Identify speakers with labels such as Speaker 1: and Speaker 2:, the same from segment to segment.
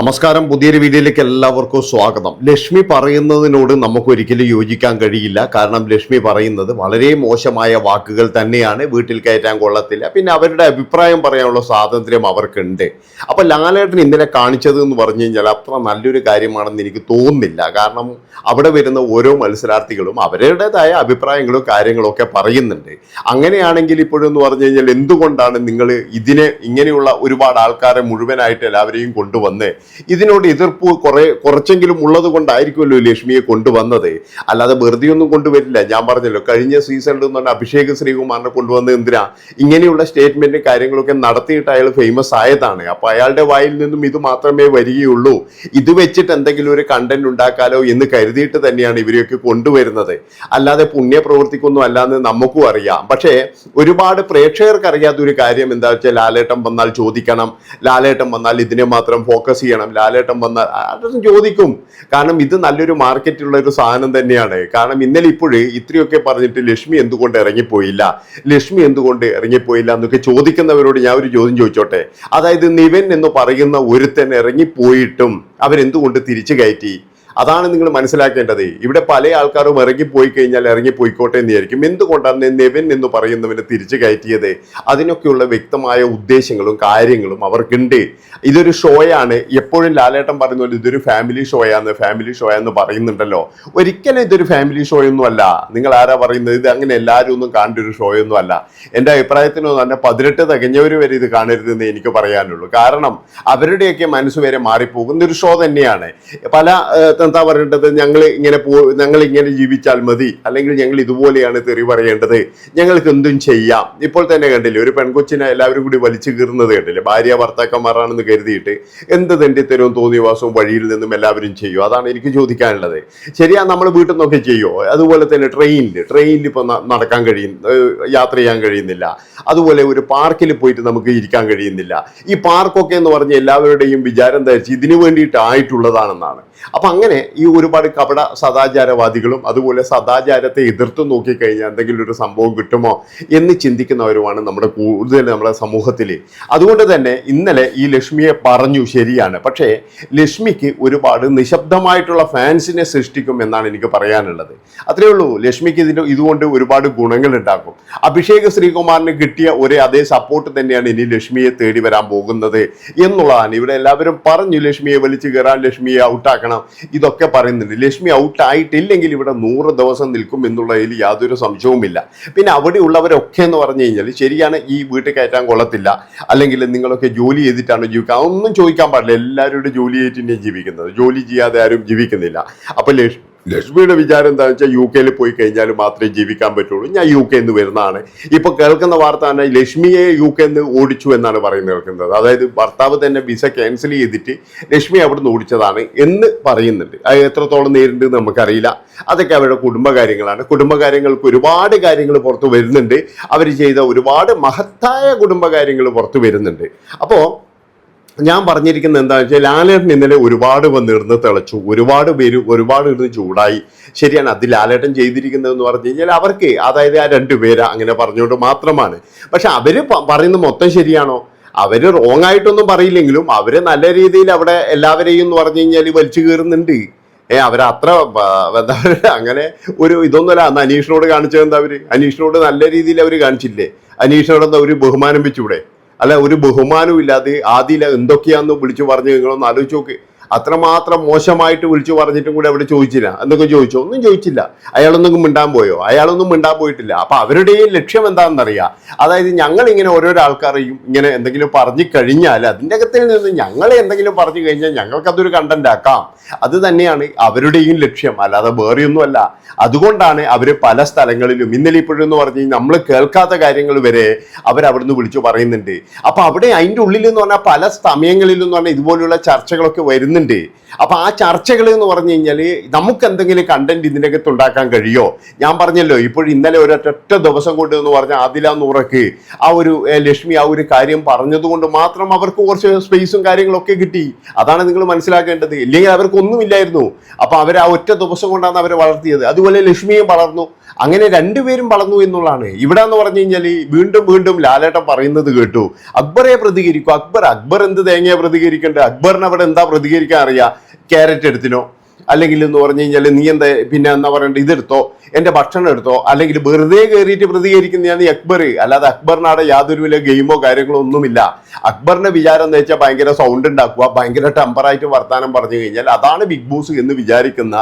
Speaker 1: നമസ്കാരം. പുതിയൊരു വീഡിയോയിലേക്ക് എല്ലാവർക്കും സ്വാഗതം. ലക്ഷ്മി പറയുന്നതിനോട് നമുക്ക് ഒരിക്കലും യോജിക്കാൻ കഴിയില്ല. കാരണം ലക്ഷ്മി പറയുന്നത് വളരെ മോശമായ വാക്കുകൾ തന്നെയാണ്. വീട്ടിൽ കയറ്റാൻ കൊള്ളത്തില്ല. പിന്നെ അവരുടെ അഭിപ്രായം പറയാനുള്ള സ്വാതന്ത്ര്യം അവർക്കുണ്ട്. അപ്പൊ ലാലേട്ടൻ ഇന്നലെ കാണിച്ചത് എന്ന് പറഞ്ഞു കഴിഞ്ഞാൽ അത്ര നല്ലൊരു കാര്യമാണെന്ന് എനിക്ക് തോന്നുന്നില്ല. കാരണം അവിടെ വരുന്ന ഓരോ മത്സരാർത്ഥികളും അവരുടേതായ അഭിപ്രായങ്ങളും കാര്യങ്ങളൊക്കെ പറയുന്നുണ്ട്. അങ്ങനെയാണെങ്കിൽ ഇപ്പോഴെന്ന് പറഞ്ഞു കഴിഞ്ഞാൽ എന്തുകൊണ്ടാണ് നിങ്ങൾ ഇതിനെ ഇങ്ങനെയുള്ള ഒരുപാട് ആൾക്കാരെ മുഴുവനായിട്ട് എല്ലാവരെയും കൊണ്ടുവന്ന് ഇതിനോട് എതിർപ്പ് കുറെ കുറച്ചെങ്കിലും ഉള്ളത് കൊണ്ടായിരിക്കുമല്ലോ ലക്ഷ്മിയെ കൊണ്ടുവന്നത്. അല്ലാതെ വെറുതെ ഒന്നും കൊണ്ടുവരില്ല. ഞാൻ പറഞ്ഞല്ലോ കഴിഞ്ഞ സീസണിൽ നിന്ന് പറഞ്ഞാൽ അഭിഷേക് ശ്രീകുമാറിനെ കൊണ്ടുവന്നത് എന്തിനാ? ഇങ്ങനെയുള്ള സ്റ്റേറ്റ്മെന്റ് കാര്യങ്ങളൊക്കെ നടത്തിയിട്ട് അയാൾ ഫേമസ് ആയതാണ്. അപ്പൊ അയാളുടെ വായിൽ നിന്നും ഇത് മാത്രമേ വരികയുള്ളൂ. ഇത് വെച്ചിട്ട് എന്തെങ്കിലും ഒരു കണ്ടന്റ് ഉണ്ടാക്കാലോ എന്ന് കരുതിയിട്ട് തന്നെയാണ് ഇവരെയൊക്കെ കൊണ്ടുവരുന്നത്. അല്ലാതെ പുണ്യ പ്രവർത്തിക്കൊന്നും അല്ലാന്ന് നമുക്കും അറിയാം. പക്ഷേ ഒരുപാട് പ്രേക്ഷകർക്ക് അറിയാത്ത ഒരു കാര്യം എന്താ വെച്ചാൽ ലാലേട്ടം വന്നാൽ ചോദിക്കണം. ലാലേട്ടം വന്നാൽ ഇതിനെ മാത്രം ഫോക്കസ് ചെയ്യണം ലാലേട്ടൻ വന്നാൽ. അതൊന്നും ചോദിക്കും. കാരണം ഇത് നല്ലൊരു മാർക്കറ്റിലുള്ള ഒരു സാധനം തന്നെയാണ്. കാരണം ഇന്നലെ ഇപ്പോഴും ഇത്രയൊക്കെ പറഞ്ഞിട്ട് ലക്ഷ്മി എന്തുകൊണ്ട് ഇറങ്ങിപ്പോയില്ല? ലക്ഷ്മി എന്തുകൊണ്ട് ഇറങ്ങിപ്പോയില്ല എന്നൊക്കെ ചോദിക്കുന്നവരോട് ഞാൻ ഒരു ചോദ്യം ചോദിച്ചോട്ടെ? അതായത് നിവൻ എന്ന് പറയുന്ന ഒരുത്തൻ ഇറങ്ങിപ്പോയിട്ടും അവരെന്തുകൊണ്ട് തിരിച്ചു കയറ്റി? അതാണ് നിങ്ങൾ മനസ്സിലാക്കേണ്ടത്. ഇവിടെ പല ആൾക്കാരും ഇറങ്ങിപ്പോയി കഴിഞ്ഞാൽ ഇറങ്ങിപ്പോയിക്കോട്ടെ എന്ന് വിചാരിക്കും. എന്തുകൊണ്ടാണ് നെവൻ എന്ന് പറയുന്നവനെ തിരിച്ചു കയറ്റിയത്? അതിനൊക്കെയുള്ള വ്യക്തമായ ഉദ്ദേശങ്ങളും കാര്യങ്ങളും അവർക്കുണ്ട്. ഇതൊരു ഷോയാണ്. എപ്പോഴും ലാലേട്ടൻ പറയുന്ന പോലെ ഇതൊരു ഫാമിലി ഷോയാന്ന് ഫാമിലി ഷോ എന്ന് പറയുന്നുണ്ടല്ലോ. ഒരിക്കലും ഇതൊരു ഫാമിലി ഷോ ഒന്നും അല്ല. നിങ്ങൾ ആരാ പറയുന്നത്? ഇത് അങ്ങനെ എല്ലാവരും ഒന്നും കാണേണ്ട ഒരു ഷോ ഒന്നും അല്ല. എന്റെ അഭിപ്രായത്തിനോ തന്നെ പതിനെട്ട് തികഞ്ഞവർ വരെ ഇത് കാണരുതെന്ന് എനിക്ക് പറയാനുള്ളൂ. കാരണം അവരുടെയൊക്കെ മനസ്സ് വരെ മാറിപ്പോകുന്ന ഒരു ഷോ തന്നെയാണ്. പല എന്താ പറയേണ്ടത്? ഞങ്ങൾ ഇങ്ങനെ പോ ഞങ്ങൾ ഇങ്ങനെ ജീവിച്ചാൽ മതി. അല്ലെങ്കിൽ ഞങ്ങൾ ഇതുപോലെയാണ് തെറി പറയേണ്ടത്. ഞങ്ങൾക്ക് എന്തും ചെയ്യാം. ഇപ്പോൾ തന്നെ കണ്ടില്ലേ ഒരു പെൺകൊച്ചിനെ എല്ലാവരും കൂടി വലിച്ചു കീറുന്നത് കണ്ടില്ലേ? ഭാര്യ ഭർത്താക്കന്മാരാണെന്ന് കരുതിയിട്ട് എന്ത് തെണ്ടിത്തരവും തോന്നിയവാസവും വഴിയിൽ നിന്നും എല്ലാവരും ചെയ്യും. അതാണ് എനിക്ക് ചോദിക്കാനുള്ളത്. ശരിയാ നമ്മൾ വീട്ടിൽ നിന്നൊക്കെ ചെയ്യുമോ അതുപോലെ തന്നെ ട്രെയിനിൽ ട്രെയിനിൽ ഇപ്പോൾ നടക്കാൻ കഴിയും യാത്ര ചെയ്യാൻ കഴിയുന്നില്ല. അതുപോലെ ഒരു പാർക്കിൽ പോയിട്ട് നമുക്ക് ഇരിക്കാൻ കഴിയുന്നില്ല. ഈ പാർക്കൊക്കെ എന്ന് പറഞ്ഞ എല്ലാവരുടെയും വിചാരം ധരിച്ച് ഇതിനു വേണ്ടിയിട്ട് ആയിട്ടുള്ളതാണെന്നാണ്. അപ്പൊ അങ്ങനെ ഈ ഒരുപാട് കപട സദാചാരവാദികളും അതുപോലെ സദാചാരത്തെ എതിർത്ത് നോക്കിക്കഴിഞ്ഞാൽ എന്തെങ്കിലും ഒരു സംഭവം കിട്ടുമോ എന്ന് ചിന്തിക്കുന്നവരുമാണ് നമ്മുടെ കൂടുതൽ നമ്മുടെ സമൂഹത്തിൽ അതുകൊണ്ട് തന്നെ ഇന്നലെ ഈ ലക്ഷ്മിയെ പറഞ്ഞു ശരിയാണ്. പക്ഷേ ലക്ഷ്മിക്ക് ഒരുപാട് നിശബ്ദമായിട്ടുള്ള ഫാൻസിനെ സൃഷ്ടിക്കും എന്നാണ് എനിക്ക് പറയാനുള്ളത്. അത്രേ ഉള്ളൂ. ലക്ഷ്മിക്ക് ഇതിന് ഇതുകൊണ്ട് ഒരുപാട് ഗുണങ്ങൾ ഉണ്ടാക്കും അഭിഷേക് ശ്രീകുമാറിന് കിട്ടിയ ഒരേ അതേ സപ്പോർട്ട് തന്നെയാണ് ഇനി ലക്ഷ്മിയെ തേടി വരാൻ പോകുന്നത് എന്നുള്ളതാണ്. ഇവിടെ എല്ലാവരും പറഞ്ഞു ലക്ഷ്മിയെ വലിച്ചു കയറാൻ ലക്ഷ്മിയെ ഔട്ടാക്കണം ഇതൊക്കെ പറയുന്നുണ്ട്. ലക്ഷ്മി ഔട്ട് ആയിട്ടില്ലെങ്കിൽ ഇവിടെ നൂറ് ദിവസം നിൽക്കും എന്നുള്ളതിൽ യാതൊരു സംശയവുമില്ല. പിന്നെ അവിടെയുള്ളവരൊക്കെ എന്ന് പറഞ്ഞു കഴിഞ്ഞാൽ ശരിയാണ് ഈ വീട്ടിൽ കയറ്റാൻ കൊള്ളത്തില്ല. അല്ലെങ്കിൽ നിങ്ങളൊക്കെ ജോലി ചെയ്തിട്ടാണ് ജീവിക്കുക. ഒന്നും ചോദിക്കാൻ പാടില്ല. എല്ലാവരും ജോലി ചെയ്തിട്ട് ജീവിക്കുന്നത്. ജോലി ചെയ്യാതെ ആരും ജീവിക്കുന്നില്ല. അപ്പൊ ലക്ഷ്മി ലക്ഷ്മിയുടെ വിചാരം എന്താണെന്ന് വെച്ചാൽ യു കെയിൽ പോയി കഴിഞ്ഞാൽ മാത്രമേ ജീവിക്കാൻ പറ്റുള്ളൂ. ഞാൻ യു കെ എന്ന് വരുന്നതാണ്. ഇപ്പൊ കേൾക്കുന്ന വാർത്ത തന്നെ ലക്ഷ്മിയെ യു കെ എന്ന് ഓടിച്ചു എന്നാണ് പറയുന്നത് കേൾക്കുന്നത്. അതായത് ഭർത്താവ് തന്നെ വിസ ക്യാൻസൽ ചെയ്തിട്ട് ലക്ഷ്മി അവിടുന്ന് ഓടിച്ചതാണ് എന്ന് പറയുന്നുണ്ട്. അത് എത്രത്തോളം നേരിട്ടുണ്ട് നമുക്കറിയില്ല. അതൊക്കെ അവരുടെ കുടുംബകാര്യങ്ങളാണ്. കുടുംബകാര്യങ്ങൾക്ക് ഒരുപാട് കാര്യങ്ങൾ പുറത്ത് വരുന്നുണ്ട്. അവർ ചെയ്ത ഒരുപാട് മഹത്തായ കുടുംബകാര്യങ്ങൾ പുറത്ത് വരുന്നുണ്ട്. അപ്പോൾ ഞാൻ പറഞ്ഞിരിക്കുന്നത് എന്താണെന്ന് വെച്ചാൽ ലാലേട്ടൻ ഇന്നലെ ഒരുപാട് വന്നിരുന്ന് തിളച്ചു ഒരുപാട് പേര് ഒരുപാട് ഇരുന്ന് ചൂടായി. ശരിയാണ് അത് ലാലേട്ടൻ ചെയ്തിരിക്കുന്നതെന്ന് പറഞ്ഞു കഴിഞ്ഞാൽ അവർക്ക് അതായത് ആ രണ്ടു പേര് അങ്ങനെ പറഞ്ഞുകൊണ്ട് മാത്രമാണ്. പക്ഷെ പറയുന്ന പറയുന്നത് മൊത്തം ശരിയാണോ? അവർ റോങ് ആയിട്ടൊന്നും പറയില്ലെങ്കിലും അവർ നല്ല രീതിയിൽ അവിടെ എല്ലാവരെയും എന്ന് പറഞ്ഞു കഴിഞ്ഞാൽ വലിച്ചു കയറുന്നുണ്ട് ഏ അവർ അത്ര എന്താ പറയുക അങ്ങനെ ഒരു ഇതൊന്നുമല്ല അന്ന് അനീഷിനോട് കാണിച്ചത് എന്താ അവർ? അനീഷിനോട് നല്ല രീതിയിൽ അവർ കാണിച്ചില്ലേ? അനീഷിനോട് എന്താ ഒരു ബഹുമാനം വെച്ചൂടെ? അല്ല ഒരു ബഹുമാനവും ഇല്ലാതെ ആദ്യം എന്തൊക്കെയാന്ന് വിളിച്ചു പറഞ്ഞു നിങ്ങളൊന്ന് ആലോചിച്ച് നോക്ക്. അത്രമാത്രം മോശമായിട്ട് വിളിച്ചു പറഞ്ഞിട്ടും കൂടെ അവിടെ ചോദിച്ചില്ല. എന്തൊക്കെ ചോദിച്ചോ? ഒന്നും ചോദിച്ചില്ല. അയാളൊന്നും മിണ്ടാൻ പോയോ? അയാളൊന്നും മിണ്ടാൻ പോയിട്ടില്ല. അപ്പൊ അവരുടെ ലക്ഷ്യം എന്താണെന്നറിയാ? അതായത് ഞങ്ങൾ ഇങ്ങനെ ഓരോരോ ആൾക്കാരെയും ഇങ്ങനെ എന്തെങ്കിലും പറഞ്ഞു കഴിഞ്ഞാൽ അതിന്റെ അകത്തിൽ നിന്ന് ഞങ്ങളെ എന്തെങ്കിലും പറഞ്ഞു കഴിഞ്ഞാൽ ഞങ്ങൾക്കതൊരു കണ്ടന്റ് ആക്കാം. അത് തന്നെയാണ് അവരുടെയും ലക്ഷ്യം. അല്ലാതെ വേറെയൊന്നുമല്ല. അതുകൊണ്ടാണ് അവർ പല സ്ഥലങ്ങളിലും ഇന്നലെ ഇപ്പോഴെന്ന് പറഞ്ഞു നമ്മൾ കേൾക്കാത്ത കാര്യങ്ങൾ വരെ അവർ അവിടുന്ന് വിളിച്ചു പറയുന്നുണ്ട്. അപ്പൊ അവിടെ അതിന്റെ ഉള്ളിൽ എന്ന് പറഞ്ഞാൽ പല സമയങ്ങളിൽ എന്ന് പറഞ്ഞാൽ ഇതുപോലുള്ള ചർച്ചകളൊക്കെ വരുന്നുണ്ട്. ചെയ്യുന്നുണ്ട് അപ്പൊ ആ ചർച്ചകൾ എന്ന് പറഞ്ഞു കഴിഞ്ഞാൽ നമുക്ക് എന്തെങ്കിലും കണ്ടന്റ് ഇതിനകത്ത് ഉണ്ടാക്കാൻ കഴിയോ? ഞാൻ പറഞ്ഞല്ലോ ഇപ്പോൾ ഇന്നലെ ഒരൊറ്റ ദിവസം കൊണ്ട് എന്ന് പറഞ്ഞ ആദില നൂറക്ക് ആ ഒരു ലക്ഷ്മി ആ ഒരു കാര്യം പറഞ്ഞതുകൊണ്ട് മാത്രം അവർക്ക് കുറച്ച് സ്പേസും കാര്യങ്ങളൊക്കെ കിട്ടി. അതാണ് നിങ്ങൾ മനസ്സിലാക്കേണ്ടത്. ഇല്ലെങ്കിൽ അവർക്ക് ഒന്നുമില്ലായിരുന്നു. അപ്പൊ അവർ ആ ഒറ്റ ദിവസം കൊണ്ടാണ് അവരെ വളർത്തിയത്. അതുപോലെ ലക്ഷ്മിയും വളർന്നു. അങ്ങനെ രണ്ടുപേരും വളർന്നു എന്നുള്ളതാണ്. ഇവിടെ എന്ന് പറഞ്ഞു കഴിഞ്ഞാൽ വീണ്ടും വീണ്ടും ലാലേട്ടൻ പറയുന്നത് കേട്ടു. അക്ബറെ പ്രതികരിക്കും. അക്ബർ അക്ബർ എന്ത് തേങ്ങയെ പ്രതികരിക്കണ്ടേ അക്ബറിന് അവിടെ എന്താ പ്രതികരിക്കാൻ അറിയാം? ക്യാരറ്റ് എടുത്തിനോ? അല്ലെങ്കിൽ എന്ന് പറഞ്ഞു കഴിഞ്ഞാൽ നീ എന്താ പിന്നെ എന്താ പറയണ്ടത് ഇതെടുത്തോ എന്റെ ഭക്ഷണം എടുത്തോ അല്ലെങ്കിൽ വെറുതെ കയറിയിട്ട് പ്രതികരിക്കുന്നതാണ് അക്ബർ. അല്ലാതെ അക്ബറിനാടെ യാതൊരു വില ഗെയിമോ കാര്യങ്ങളോ ഒന്നുമില്ല. അക്ബറിന്റെ വിചാരം എന്ന് വെച്ചാൽ ഭയങ്കര സൗണ്ട് ഉണ്ടാക്കുക ഭയങ്കര ടെമ്പറായിട്ട് വർത്താനം പറഞ്ഞു കഴിഞ്ഞാൽ അതാണ് ബിഗ് ബോസ് എന്ന് വിചാരിക്കുന്ന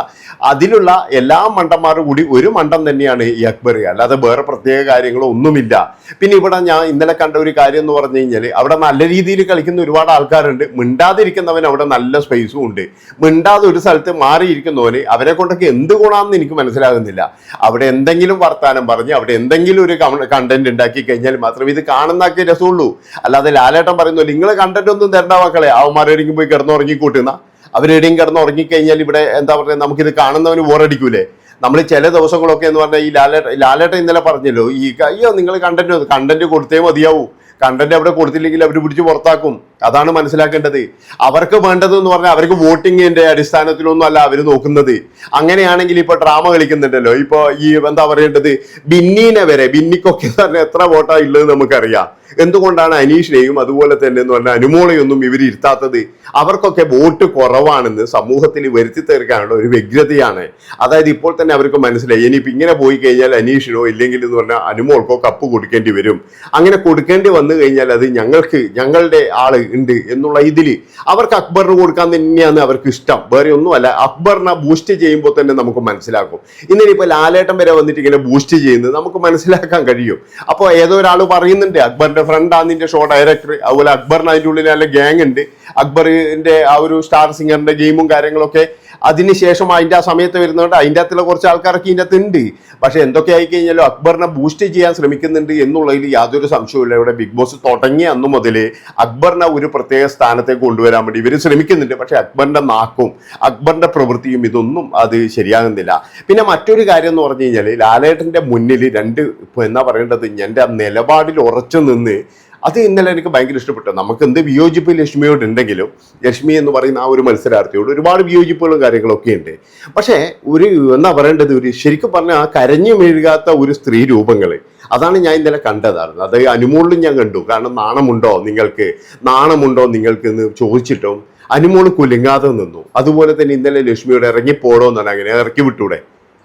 Speaker 1: അതിലുള്ള എല്ലാ മണ്ടന്മാരും കൂടി ഒരു മണ്ടം തന്നെയാണ് ഈ അക്ബർ. അല്ലാതെ വേറെ പ്രത്യേക കാര്യങ്ങളോ ഒന്നുമില്ല. പിന്നെ ഇവിടെ ഞാൻ ഇന്നലെ കണ്ട ഒരു കാര്യം എന്ന് പറഞ്ഞു കഴിഞ്ഞാൽ അവിടെ നല്ല രീതിയിൽ കളിക്കുന്ന ഒരുപാട് ആൾക്കാരുണ്ട്. മിണ്ടാതിരിക്കുന്നവൻ അവിടെ നല്ല സ്പേസും ഉണ്ട്. മിണ്ടാതെ ഒരു സ്ഥലത്ത് മാറിയിരിക്കുന്നവന് അവരെ കൊണ്ടൊക്കെ എന്ത് ഗുണമെന്ന് എനിക്ക് മനസ്സിലാകുന്നില്ല. അവിടെ എന്തെങ്കിലും വർത്താനം പറഞ്ഞ് അവിടെ എന്തെങ്കിലും ഒരു കണ്ടന്റ് ഉണ്ടാക്കി കഴിഞ്ഞാൽ മാത്രമേ ഇത് കാണുന്നൊക്കെ രസമുള്ളൂ. അല്ലാതെ ലാലേട്ടൻ പറയുന്നു നിങ്ങൾ കണ്ടന്റ് ഒന്നും തരണ്ട മക്കളെ. അവന്മാരെവിടെയും പോയി കിടന്നുറങ്ങി കൂട്ടുന്ന? അവരെവിടെയും കിടന്ന് ഉറങ്ങിക്കഴിഞ്ഞാൽ ഇവിടെ എന്താ പറയുക നമുക്കിത് കാണുന്നവന് ബോറടിക്കൂലേ? നമ്മൾ ചില ദിവസങ്ങളൊക്കെ എന്ന് പറഞ്ഞാൽ ഈ ലാലേട്ട ലാലേട്ട ഇന്നലെ പറഞ്ഞല്ലോ ഈ അയ്യോ നിങ്ങൾ കണ്ടന്റ് കണ്ടന്റ് കൊടുത്തേ മതിയാവൂ. കണ്ടന്റ് അവിടെ കൊടുത്തില്ലെങ്കിൽ അവർ പിടിച്ച് പുറത്താക്കും. അതാണ് മനസ്സിലാക്കേണ്ടത്. അവർക്ക് വേണ്ടത് എന്ന് പറഞ്ഞാൽ അവർക്ക് വോട്ടിങ്ങിന്റെ അടിസ്ഥാനത്തിലൊന്നും അല്ല അവർ നോക്കുന്നത്. അങ്ങനെയാണെങ്കിൽ ഇപ്പൊ ഡ്രാമ കളിക്കുന്നുണ്ടല്ലോ. ഇപ്പൊ ഈ എന്താ പറയേണ്ടത്? ബിന്നീനെ വരെ ബിന്നിക്കൊക്കെ എന്ന് എത്ര വോട്ടാ ഉള്ളത് നമുക്കറിയാം. എന്തുകൊണ്ടാണ് അനീഷിനെയും അതുപോലെ തന്നെ എന്ന് പറഞ്ഞാൽ അനുമോളെയൊന്നും ഇവർ ഇരുത്താത്തത്? അവർക്കൊക്കെ വോട്ട് കുറവാണെന്ന് സമൂഹത്തിൽ വരുത്തി തീർക്കാനുള്ള ഒരു വ്യഗ്രതയാണ്. അതായത് ഇപ്പോൾ തന്നെ അവർക്ക് മനസ്സിലായി. ഇനിയിപ്പോൾ ഇങ്ങനെ പോയി കഴിഞ്ഞാൽ അനീഷിനോ ഇല്ലെങ്കിൽ എന്ന് പറഞ്ഞാൽ അനുമോൾക്കോ കപ്പ് കൊടുക്കേണ്ടി വരും. അങ്ങനെ കൊടുക്കേണ്ടി വന്നു കഴിഞ്ഞാൽ അത് ഞങ്ങൾക്ക് ഞങ്ങളുടെ ആൾ ഉണ്ട് എന്നുള്ള ഇതിൽ അവർക്ക് അക്ബറിന് കൊടുക്കാൻ തന്നെയാണ് അവർക്ക് ഇഷ്ടം. വേറെ ഒന്നുമല്ല അക്ബറിനെ ബൂസ്റ്റ് ചെയ്യുമ്പോൾ തന്നെ നമുക്ക് മനസ്സിലാക്കും ഇന്നലെ ഇപ്പോൾ ലാലേട്ടം വരെ വന്നിട്ട് ഇങ്ങനെ ബൂസ്റ്റ് ചെയ്യുന്നത് നമുക്ക് മനസ്സിലാക്കാൻ കഴിയും. അപ്പോൾ ഏതോ ഒരാൾ പറയുന്നുണ്ട് അക്ബറിന്റെ ഫ്രണ്ടാണ് നിന്റെ ഷോ ഡയറക്ടർ അതുപോലെ അക്ബറിന് അതിന്റെ ഉള്ളിൽ നല്ല ഗ്യാങ് ഉണ്ട്. അക്ബറിന്റെ ആ ഒരു സ്റ്റാർ സിംഗറിന്റെ ഗെയിമും കാര്യങ്ങളൊക്കെ അതിനുശേഷം അതിന്റെ ആ സമയത്ത് വരുന്നതുകൊണ്ട് അതിന്റെ അകത്തുള്ള കുറച്ച് ആൾക്കാരൊക്കെ ഇതിന്റെ അകത്ത് ഉണ്ട് പക്ഷെ എന്തൊക്കെ ആയി കഴിഞ്ഞാലും അക്ബറിനെ ബൂസ്റ്റ് ചെയ്യാൻ ശ്രമിക്കുന്നുണ്ട് എന്നുള്ളതിൽ യാതൊരു സംശയവുമില്ല. ഇവിടെ ബിഗ് ബോസ് തുടങ്ങിയ അന്ന് മുതൽ അക്ബറിനെ ഒരു പ്രത്യേക സ്ഥാനത്തേക്ക് കൊണ്ടുവരാൻ വേണ്ടി ഇവർ ശ്രമിക്കുന്നുണ്ട്. പക്ഷെ അക്ബറിന്റെ നാക്കും അക്ബറിന്റെ പ്രവൃത്തിയും ഇതൊന്നും അത് ശരിയാകുന്നില്ല. പിന്നെ മറ്റൊരു കാര്യം എന്ന് പറഞ്ഞു കഴിഞ്ഞാൽ ലാലേട്ടന്റെ മുന്നിൽ രണ്ട് എന്നാ പറയേണ്ടത്? എന്റെ ആ നിലപാടിൽ ഉറച്ചു നിന്ന് അത് ഇന്നലെ എനിക്ക് ഭയങ്കര ഇഷ്ടപ്പെട്ടു. നമുക്ക് എന്ത് വിയോജിപ്പ് ലക്ഷ്മിയോട് ഉണ്ടെങ്കിലും ലക്ഷ്മി എന്ന് പറയുന്ന ആ ഒരു മത്സരാർത്ഥിയോട് ഒരുപാട് വിയോജിപ്പുകളും കാര്യങ്ങളൊക്കെ ഉണ്ട്. പക്ഷേ ഒരു എന്താ പറയേണ്ടത്? ഒരു ശരിക്കും പറഞ്ഞാൽ കരഞ്ഞു മെഴുകാത്ത ഒരു സ്ത്രീ രൂപങ്ങൾ അതാണ് ഞാൻ ഇന്നലെ കണ്ടതായിരുന്നു അത് അനുമോളിലും ഞാൻ കണ്ടു. കാരണം നാണമുണ്ടോ നിങ്ങൾക്ക്? നാണമുണ്ടോ നിങ്ങൾക്ക് എന്ന് ചോദിച്ചിട്ടും അനുമോൾ കുലുങ്ങാതെ നിന്നു. അതുപോലെ തന്നെ ഇന്നലെ ലക്ഷ്മിയോട് ഇറങ്ങിപ്പോടോ എന്നാണ് അങ്ങനെ ഇറക്കി വിട്ടൂടെ.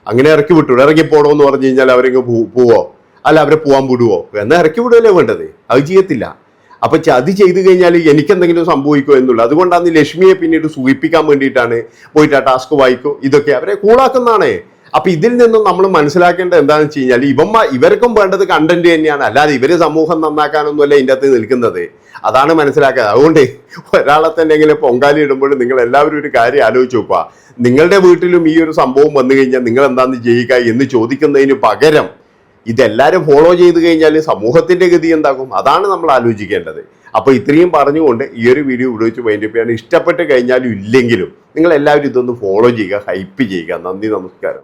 Speaker 1: അങ്ങനെ ഇറക്കി വിട്ടൂടെ. ഇറങ്ങിപ്പോടോ എന്ന് പറഞ്ഞു കഴിഞ്ഞാൽ അവരെങ്ങ് പോവോ? അല്ല അവരെ പോകാൻ വിടുവോ? എന്നാൽ ഇറക്കി വിടുകയല്ലേ വേണ്ടത്? അത് ചെയ്യത്തില്ല. അപ്പൊ അത് ചെയ്തു കഴിഞ്ഞാൽ എനിക്ക് എന്തെങ്കിലും സംഭവിക്കുമോ എന്നുള്ളത് അതുകൊണ്ടാണ് ലക്ഷ്മിയെ പിന്നീട് സൂചിപ്പിക്കാൻ വേണ്ടിയിട്ടാണ് പോയിട്ട് ആ ടാസ്ക് വായിക്കും ഇതൊക്കെ അവരെ കൂളാക്കുന്നതാണ്. അപ്പൊ ഇതിൽ നിന്നും നമ്മൾ മനസ്സിലാക്കേണ്ടത് എന്താണെന്ന് വെച്ച് കഴിഞ്ഞാൽ ഇവന്മാ ഇവർക്കും വേണ്ടത് കണ്ടന്റ് തന്നെയാണ്. അല്ലാതെ ഇവർ സമൂഹം നന്നാക്കാനൊന്നുമല്ല ഇതിന്റെ അകത്ത് നിൽക്കുന്നത്. അതാണ് മനസ്സിലാക്കുക അതുകൊണ്ട് ഒരാളെ തന്നെ ഇങ്ങനെ പൊങ്കാലി ഇടുമ്പോൾ നിങ്ങൾ എല്ലാവരും ഒരു കാര്യം ആലോചിച്ച് നോക്കുക. നിങ്ങളുടെ വീട്ടിലും ഈ ഒരു സംഭവം വന്നു കഴിഞ്ഞാൽ നിങ്ങൾ എന്താന്ന് ചെയ്യുക എന്ന് ചോദിക്കുന്നതിന് പകരം ഇതെല്ലാവരും ഫോളോ ചെയ്ത് കഴിഞ്ഞാൽ സമൂഹത്തിന്റെ ഗതി എന്താകും? അതാണ് നമ്മൾ ആലോചിക്കേണ്ടത്. അപ്പോൾ ഇത്രയും പറഞ്ഞുകൊണ്ട് ഈ ഒരു വീഡിയോ ഉപയോഗിച്ച് വൈൻഡപ്പ് ചെയ്യാൻ ഇഷ്ടപ്പെട്ട് കഴിഞ്ഞാലും ഇല്ലെങ്കിലും നിങ്ങൾ എല്ലാവരും ഇതൊന്ന് ഫോളോ ചെയ്യുക ഹൈപ്പ് ചെയ്യുക. നന്ദി നമസ്കാരം.